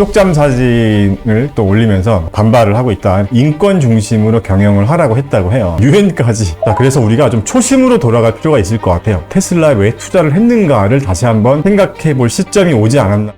쪽잠 사진을 또 올리면서 반발을 하고 있다. 인권 중심으로 경영을 하라고 했다고 해요. 유엔까지. 자, 그래서 우리가 좀 초심으로 돌아갈 필요가 있을 것 같아요. 테슬라에 왜 투자를 했는가를 다시 한번 생각해 볼 시점이 오지 않았나.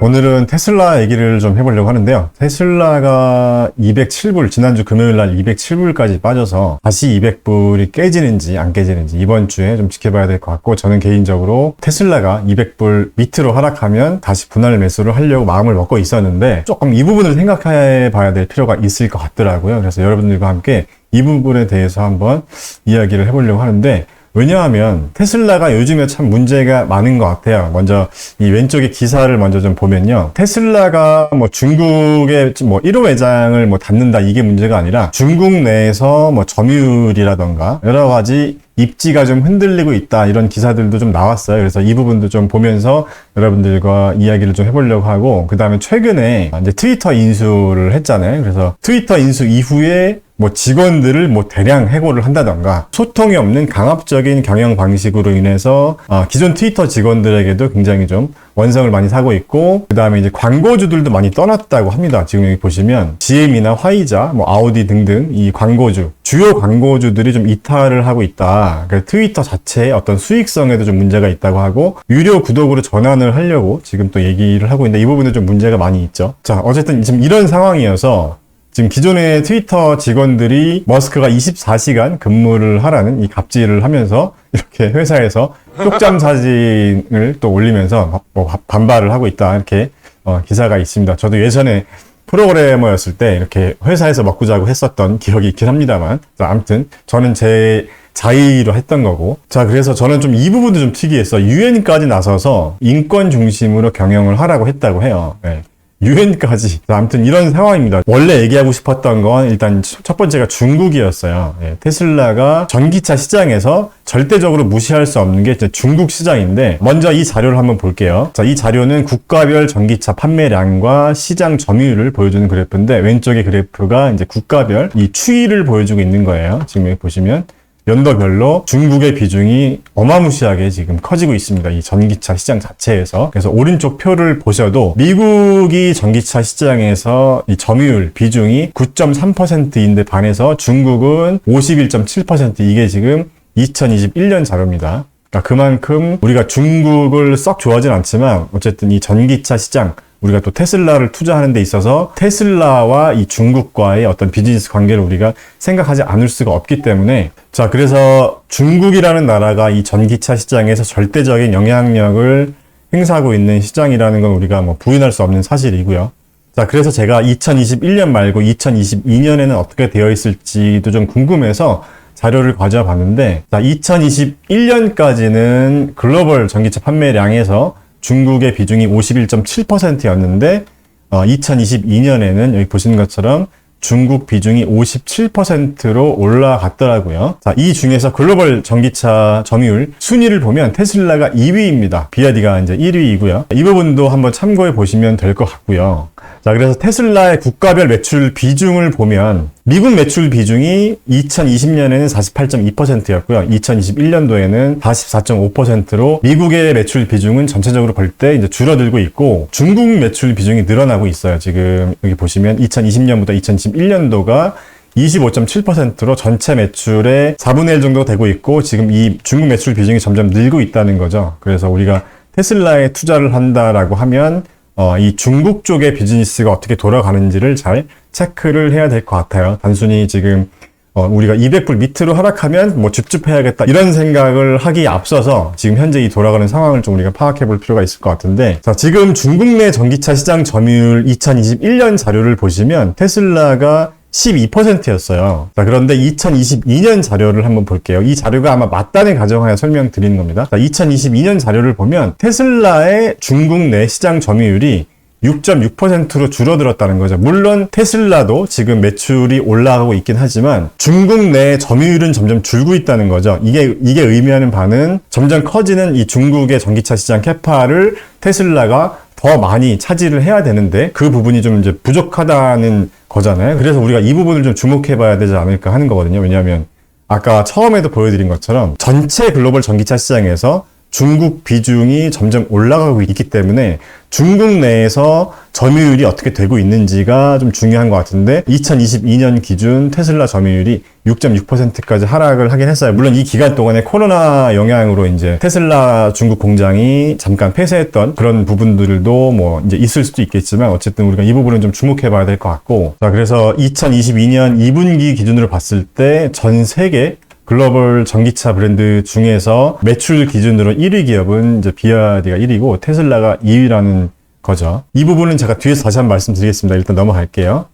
오늘은 테슬라 얘기를 좀 해보려고 하는데요. 테슬라가 207불, 지난주 금요일 날 207불까지 빠져서 다시 200불이 깨지는지 안 깨지는지 이번 주에 좀 지켜봐야 될 것 같고 저는 개인적으로 테슬라가 200불 밑으로 하락하면 다시 분할 매수를 하려고 마음을 먹고 있었는데 조금 이 부분을 생각해 봐야 될 필요가 있을 것 같더라고요. 그래서 여러분들과 함께 이 부분에 대해서 한번 이야기를 해보려고 하는데 왜냐하면 테슬라가 요즘에 참 문제가 많은 것 같아요. 먼저 이 왼쪽에 기사를 먼저 좀 보면요. 테슬라가 뭐 중국의 뭐 1호 매장을 뭐 닫는다 이게 문제가 아니라 중국 내에서 뭐 점유율이라던가 여러 가지 입지가 좀 흔들리고 있다 이런 기사들도 좀 나왔어요. 그래서 이 부분도 좀 보면서 여러분들과 이야기를 좀 해보려고 하고 그 다음에 최근에 이제 트위터 인수를 했잖아요. 그래서 트위터 인수 이후에 뭐 직원들을 뭐 대량 해고를 한다던가 소통이 없는 강압적인 경영 방식으로 인해서 아, 기존 트위터 직원들에게도 굉장히 좀 원성을 많이 사고 있고 그 다음에 이제 광고주들도 많이 떠났다고 합니다. 지금 여기 보시면 GM이나 화이자, 뭐 아우디 등등 이 광고주 주요 광고주들이 좀 이탈을 하고 있다. 그 트위터 자체의 어떤 수익성에도 좀 문제가 있다고 하고 유료 구독으로 전환을 하려고 지금 또 얘기를 하고 있는데 이 부분도 좀 문제가 많이 있죠. 자 어쨌든 지금 이런 상황이어서 지금 기존의 트위터 직원들이 머스크가 24시간 근무를 하라는 이 갑질을 하면서 이렇게 회사에서 쪽잠 사진을 또 올리면서 뭐 반발을 하고 있다 이렇게 어, 기사가 있습니다. 저도 예전에 프로그래머였을 때 이렇게 회사에서 먹고 자고 했었던 기억이 있긴 합니다만 자, 아무튼 저는 제 자의로 했던 거고. 자, 그래서 저는 좀 이 부분도 좀 특이했어. 유엔까지 나서서 인권 중심으로 경영을 하라고 했다고 해요. 네. 유엔까지. 아무튼 이런 상황입니다. 원래 얘기하고 싶었던 건 일단 첫 번째가 중국이었어요. 예, 테슬라가 전기차 시장에서 절대적으로 무시할 수 없는 게 중국 시장인데 먼저 이 자료를 한번 볼게요. 자, 이 자료는 국가별 전기차 판매량과 시장 점유율을 보여주는 그래프인데 왼쪽의 그래프가 이제 국가별 이 추이를 보여주고 있는 거예요. 지금 여기 보시면 연도별로 중국의 비중이 어마무시하게 지금 커지고 있습니다. 이 전기차 시장 자체에서. 그래서 오른쪽 표를 보셔도 미국이 전기차 시장에서 이 점유율 비중이 9.3%인데 반해서 중국은 51.7% 이게 지금 2021년 자료입니다. 그러니까 그만큼 우리가 중국을 썩 좋아하진 않지만 어쨌든 이 전기차 시장 우리가 또 테슬라를 투자하는 데 있어서 테슬라와 이 중국과의 어떤 비즈니스 관계를 우리가 생각하지 않을 수가 없기 때문에 자 그래서 중국이라는 나라가 이 전기차 시장에서 절대적인 영향력을 행사하고 있는 시장이라는 건 우리가 뭐 부인할 수 없는 사실이고요. 자, 그래서 제가 2021년 말고 2022년에는 어떻게 되어 있을지도 좀 궁금해서 자료를 가져와 봤는데, 자, 2021년까지는 글로벌 전기차 판매량에서 중국의 비중이 51.7%였는데 어, 2022년에는 여기 보시는 것처럼 중국 비중이 57%로 올라갔더라고요. 자, 이 중에서 글로벌 전기차 점유율 순위를 보면 테슬라가 2위입니다. 비아디가 이제 1위이고요. 이 부분도 한번 참고해 보시면 될 것 같고요. 자, 그래서 테슬라의 국가별 매출 비중을 보면 미국 매출 비중이 2020년에는 48.2%였고요. 2021년도에는 44.5%로 미국의 매출 비중은 전체적으로 볼 때 이제 줄어들고 있고 중국 매출 비중이 늘어나고 있어요. 지금 여기 보시면 2020년부터 2021년도가 25.7%로 전체 매출의 4분의 1 정도 되고 있고 지금 이 중국 매출 비중이 점점 늘고 있다는 거죠. 그래서 우리가 테슬라에 투자를 한다라고 하면 어, 이 중국 쪽의 비즈니스가 어떻게 돌아가는지를 잘 체크를 해야 될 것 같아요. 단순히 지금 어, 우리가 200불 밑으로 하락하면 뭐 줍줍해야겠다 이런 생각을 하기에 앞서서 지금 현재 이 돌아가는 상황을 좀 우리가 파악해 볼 필요가 있을 것 같은데 자 지금 중국 내 전기차 시장 점유율 2021년 자료를 보시면 테슬라가 12%였어요. 자, 그런데 2022년 자료를 한번 볼게요. 이 자료가 아마 맞다는 가정하에 설명드리는 겁니다. 자, 2022년 자료를 보면 테슬라의 중국 내 시장 점유율이 6.6%로 줄어들었다는 거죠. 물론 테슬라도 지금 매출이 올라가고 있긴 하지만 중국 내 점유율은 점점 줄고 있다는 거죠. 이게 이게 의미하는 바는 점점 커지는 이 중국의 전기차 시장 캐파를 테슬라가 더 많이 차지를 해야 되는데 그 부분이 좀 이제 부족하다는 거잖아요. 그래서 우리가 이 부분을 좀 주목해 봐야 되지 않을까 하는 거거든요. 왜냐하면 아까 처음에도 보여드린 것처럼 전체 글로벌 전기차 시장에서 중국 비중이 점점 올라가고 있기 때문에 중국 내에서 점유율이 어떻게 되고 있는지가 좀 중요한 것 같은데 2022년 기준 테슬라 점유율이 6.6%까지 하락을 하긴 했어요. 물론 이 기간 동안에 코로나 영향으로 이제 테슬라 중국 공장이 잠깐 폐쇄했던 그런 부분들도 뭐 이제 있을 수도 있겠지만 어쨌든 우리가 이 부분은 좀 주목해 봐야 될 것 같고 자 그래서 2022년 2분기 기준으로 봤을 때 전 세계 글로벌 전기차 브랜드 중에서 매출 기준으로 1위 기업은 이제 비아디가 1위고 테슬라가 2위라는 거죠. 이 부분은 제가 뒤에서 다시 한번 말씀드리겠습니다. 일단 넘어갈게요.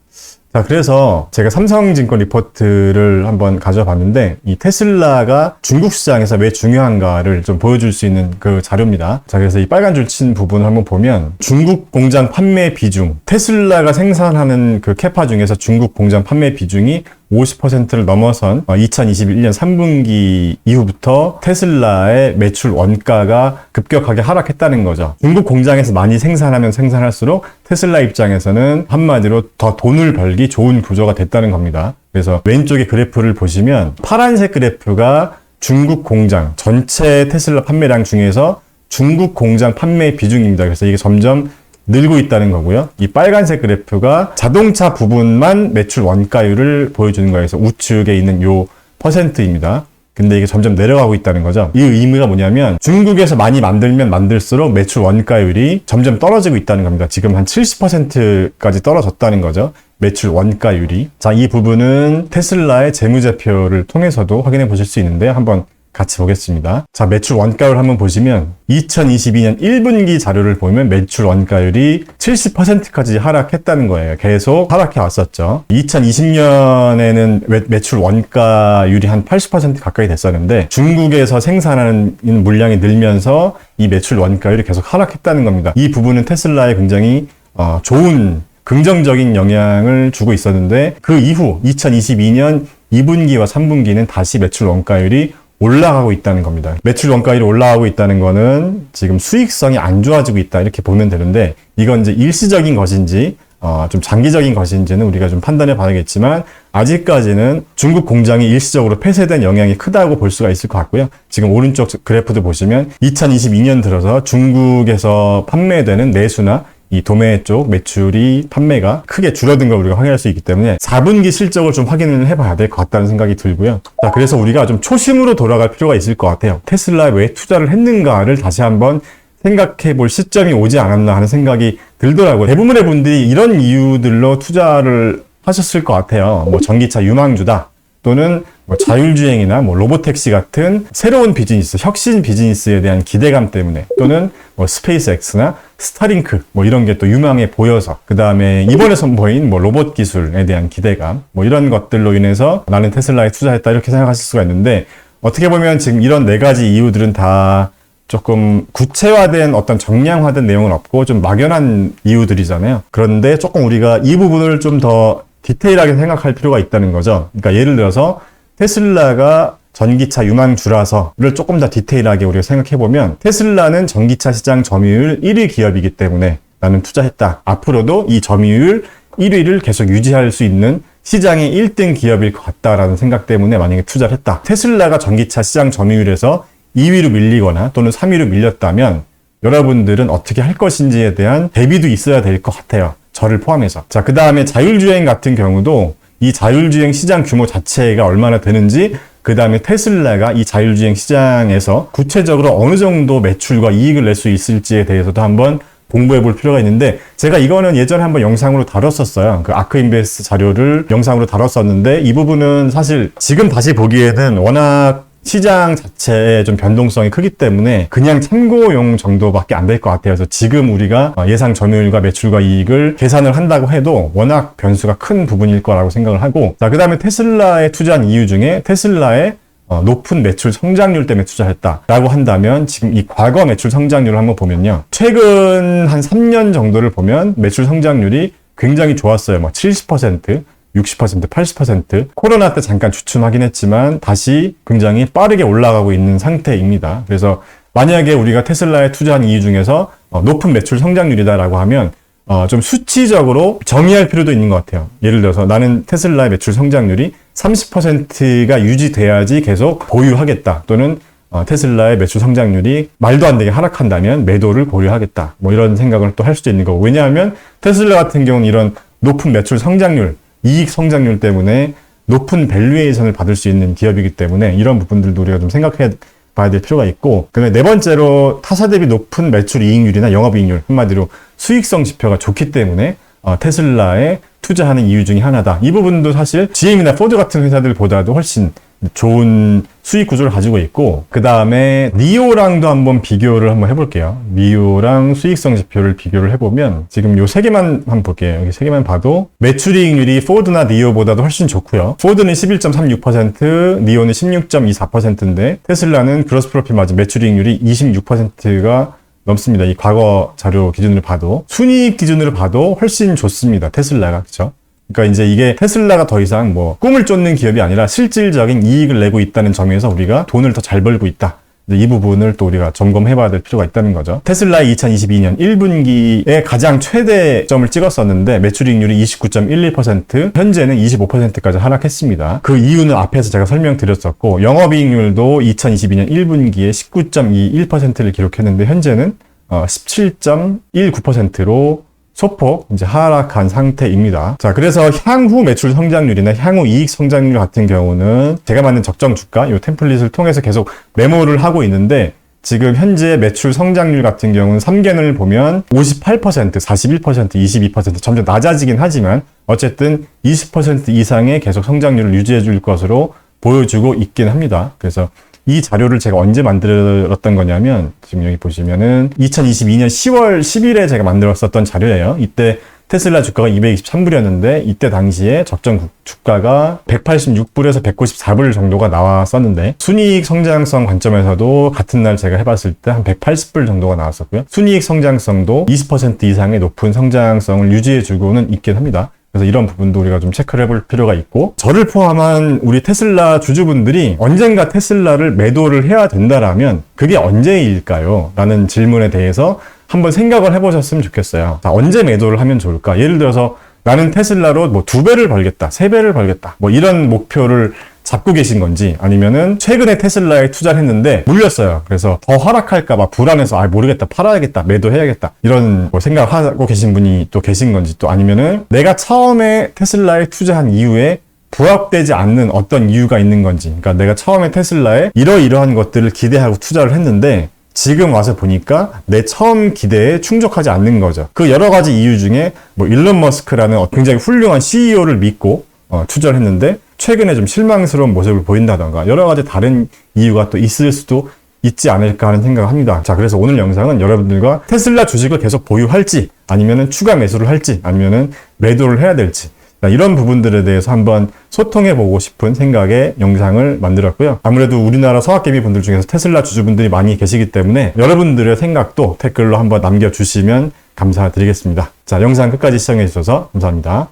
자, 그래서 제가 삼성증권 리포트를 한번 가져와 봤는데, 이 테슬라가 중국 시장에서 왜 중요한가를 좀 보여줄 수 있는 그 자료입니다. 자, 그래서 이 빨간 줄 친 부분을 한번 보면, 중국 공장 판매 비중, 테슬라가 생산하는 그 캐파 중에서 중국 공장 판매 비중이 50%를 넘어선 2021년 3분기 이후부터 테슬라의 매출 원가가 급격하게 하락했다는 거죠. 중국 공장에서 많이 생산하면 생산할수록 테슬라 입장에서는 한마디로 더 돈을 벌기 좋은 구조가 됐다는 겁니다. 그래서 왼쪽에 그래프를 보시면 파란색 그래프가 중국 공장 전체 테슬라 판매량 중에서 중국 공장 판매 비중입니다. 그래서 이게 점점 늘고 있다는 거고요. 이 빨간색 그래프가 자동차 부분만 매출 원가율을 보여주는. 그래서 우측에 있는 요 퍼센트입니다. 근데 이게 점점 내려가고 있다는 거죠. 이 의미가 뭐냐면 중국에서 많이 만들면 만들수록 매출 원가율이 점점 떨어지고 있다는 겁니다. 지금 한 70%까지 떨어졌다는 거죠. 매출 원가율이. 자, 이 부분은 테슬라의 재무제표를 통해서도 확인해 보실 수 있는데 한번 같이 보겠습니다. 자, 매출 원가율 한번 보시면 2022년 1분기 자료를 보면 매출 원가율이 70%까지 하락했다는 거예요. 계속 하락해 왔었죠. 2020년에는 매출 원가율이 한 80% 가까이 됐었는데 중국에서 생산하는 물량이 늘면서 이 매출 원가율이 계속 하락했다는 겁니다. 이 부분은 테슬라에 굉장히 어, 좋은 긍정적인 영향을 주고 있었는데 그 이후 2022년 2분기와 3분기는 다시 매출 원가율이 올라가고 있다는 겁니다. 매출 원가율이 올라가고 있다는 거는 지금 수익성이 안 좋아지고 있다 이렇게 보면 되는데 이건 이제 일시적인 것인지 어, 좀 장기적인 것인지는 우리가 좀 판단해 봐야겠지만 아직까지는 중국 공장이 일시적으로 폐쇄된 영향이 크다고 볼 수가 있을 것 같고요. 지금 오른쪽 그래프도 보시면 2022년 들어서 중국에서 판매되는 내수나 이 도매 쪽 매출이 판매가 크게 줄어든 걸 우리가 확인할 수 있기 때문에 4분기 실적을 좀 확인을 해봐야 될 것 같다는 생각이 들고요. 자, 그래서 우리가 좀 초심으로 돌아갈 필요가 있을 것 같아요. 테슬라에 왜 투자를 했는가를 다시 한번 생각해 볼 시점이 오지 않았나 하는 생각이 들더라고요. 대부분의 분들이 이런 이유들로 투자를 하셨을 것 같아요. 뭐 전기차 유망주다. 또는 뭐 자율주행이나 뭐 로보택시 같은 새로운 비즈니스, 혁신 비즈니스에 대한 기대감 때문에 또는 뭐 스페이스X나 스타링크 뭐 이런 게 또 유망해 보여서 그 다음에 이번에 선보인 뭐 로봇 기술에 대한 기대감 뭐 이런 것들로 인해서 나는 테슬라에 투자했다 이렇게 생각하실 수가 있는데 어떻게 보면 지금 이런 네 가지 이유들은 다 조금 구체화된 어떤 정량화된 내용은 없고 좀 막연한 이유들이잖아요. 그런데 조금 우리가 이 부분을 좀 더 디테일하게 생각할 필요가 있다는 거죠. 그러니까 예를 들어서 테슬라가 전기차 유망주라서를 조금 더 디테일하게 우리가 생각해 보면 테슬라는 전기차 시장 점유율 1위 기업이기 때문에 나는 투자했다. 앞으로도 이 점유율 1위를 계속 유지할 수 있는 시장의 1등 기업일 것 같다라는 생각 때문에 만약에 투자를 했다. 테슬라가 전기차 시장 점유율에서 2위로 밀리거나 또는 3위로 밀렸다면 여러분들은 어떻게 할 것인지에 대한 대비도 있어야 될 것 같아요. 저를 포함해서. 자, 그 다음에 자율주행 같은 경우도 이 자율주행 시장 규모 자체가 얼마나 되는지 그 다음에 테슬라가 이 자율주행 시장에서 구체적으로 어느 정도 매출과 이익을 낼 수 있을지에 대해서도 한번 공부해 볼 필요가 있는데 제가 이거는 예전에 한번 영상으로 다뤘었어요. 그 아크 인베스트 자료를 영상으로 다뤘었는데 이 부분은 사실 지금 다시 보기에는 워낙 시장 자체의 좀 변동성이 크기 때문에 그냥 참고용 정도밖에 안 될 것 같아요. 그래서 지금 우리가 예상 점유율과 매출과 이익을 계산을 한다고 해도 워낙 변수가 큰 부분일 거라고 생각을 하고 자, 그 다음에 테슬라에 투자한 이유 중에 테슬라의 어, 높은 매출 성장률 때문에 투자했다라고 한다면 지금 이 과거 매출 성장률을 한번 보면요. 최근 한 3년 정도를 보면 매출 성장률이 굉장히 좋았어요. 뭐 70%, 60%, 80% 코로나 때 잠깐 주춤하긴 했지만 다시 굉장히 빠르게 올라가고 있는 상태입니다. 그래서 만약에 우리가 테슬라에 투자한 이유 중에서 어, 높은 매출 성장률이다라고 하면 어, 좀 수치적으로 정의할 필요도 있는 것 같아요. 예를 들어서 나는 테슬라의 매출 성장률이 30%가 유지돼야지 계속 보유하겠다. 또는 어, 테슬라의 매출 성장률이 말도 안 되게 하락한다면 매도를 고려하겠다. 뭐 이런 생각을 또 할 수도 있는 거고. 왜냐하면 테슬라 같은 경우는 이런 높은 매출 성장률, 이익 성장률 때문에 높은 밸류에이션을 받을 수 있는 기업이기 때문에 이런 부분들도 우리가 좀 생각해 봐야 될 필요가 있고 그다음에 네 번째로 타사 대비 높은 매출 이익률이나 영업이익률 한마디로 수익성 지표가 좋기 때문에 어, 테슬라에 투자하는 이유 중에 하나다. 이 부분도 사실 GM이나 포드 같은 회사들보다도 훨씬 좋은 수익 구조를 가지고 있고 그 다음에 니오랑도 한번 비교를 한번 해볼게요. 니오랑 수익성 지표를 비교를 해보면 지금 요 세 개만 한번 볼게요. 여기 세 개만 봐도 매출이익률이 포드나 니오보다도 훨씬 좋고요. 포드는 11.36%, 니오는 16.24%인데 테슬라는 그로스 프로핏 마진 매출이익률이 26%가 넘습니다. 이 과거 자료 기준으로 봐도 순이익 기준으로 봐도 훨씬 좋습니다. 테슬라가 그렇죠? 그러니까 이제 이게 테슬라가 더 이상 뭐 꿈을 쫓는 기업이 아니라 실질적인 이익을 내고 있다는 점에서 우리가 돈을 더 잘 벌고 있다. 이 부분을 또 우리가 점검해 봐야 될 필요가 있다는 거죠. 테슬라의 2022년 1분기에 가장 최대점을 찍었었는데 매출이익률이 29.12%, 현재는 25%까지 하락했습니다. 그 이유는 앞에서 제가 설명드렸었고 영업이익률도 2022년 1분기에 19.21%를 기록했는데 현재는 어, 17.19%로 소폭 이제 하락한 상태입니다. 자, 그래서 향후 매출 성장률이나 향후 이익 성장률 같은 경우는 제가 만든 적정 주가 이 템플릿을 통해서 계속 메모를 하고 있는데 지금 현재 매출 성장률 같은 경우는 3개를 보면 58%, 41%, 22% 점점 낮아지긴 하지만 어쨌든 20% 이상의 계속 성장률을 유지해 줄 것으로 보여주고 있긴 합니다. 그래서 이 자료를 제가 언제 만들었던 거냐면 지금 여기 보시면은 2022년 10월 10일에 제가 만들었었던 자료예요. 이때 테슬라 주가가 223불이었는데 이때 당시에 적정 주가가 186불에서 194불 정도가 나왔었는데 순이익 성장성 관점에서도 같은 날 제가 해봤을 때 한 180불 정도가 나왔었고요. 순이익 성장성도 20% 이상의 높은 성장성을 유지해주고는 있긴 합니다. 그래서 이런 부분도 우리가 좀 체크를 해볼 필요가 있고 저를 포함한 우리 테슬라 주주분들이 언젠가 테슬라를 매도를 해야 된다라면 그게 언제일까요? 라는 질문에 대해서 한번 생각을 해보셨으면 좋겠어요. 자, 언제 매도를 하면 좋을까? 예를 들어서 나는 테슬라로 뭐 두 배를 벌겠다, 세 배를 벌겠다, 뭐 이런 목표를 잡고 계신 건지 아니면은 최근에 테슬라에 투자를 했는데 물렸어요. 그래서 더 하락할까봐 불안해서 아 모르겠다 팔아야겠다 매도해야겠다 이런 뭐 생각하고 계신 분이 또 계신 건지 또 아니면은 내가 처음에 테슬라에 투자한 이후에 부합되지 않는 어떤 이유가 있는 건지 그러니까 내가 처음에 테슬라에 이러이러한 것들을 기대하고 투자를 했는데 지금 와서 보니까 내 처음 기대에 충족하지 않는 거죠. 그 여러 가지 이유 중에 뭐 일론 머스크라는 굉장히 훌륭한 CEO를 믿고 어, 투자를 했는데 최근에 좀 실망스러운 모습을 보인다던가 여러 가지 다른 이유가 또 있을 수도 있지 않을까 하는 생각을 합니다. 자, 그래서 오늘 영상은 여러분들과 테슬라 주식을 계속 보유할지 아니면은 추가 매수를 할지 아니면은 매도를 해야 될지 이런 부분들에 대해서 한번 소통해 보고 싶은 생각의 영상을 만들었고요. 아무래도 우리나라 서학개미 분들 중에서 테슬라 주주분들이 많이 계시기 때문에 여러분들의 생각도 댓글로 한번 남겨주시면 감사드리겠습니다. 자, 영상 끝까지 시청해 주셔서 감사합니다.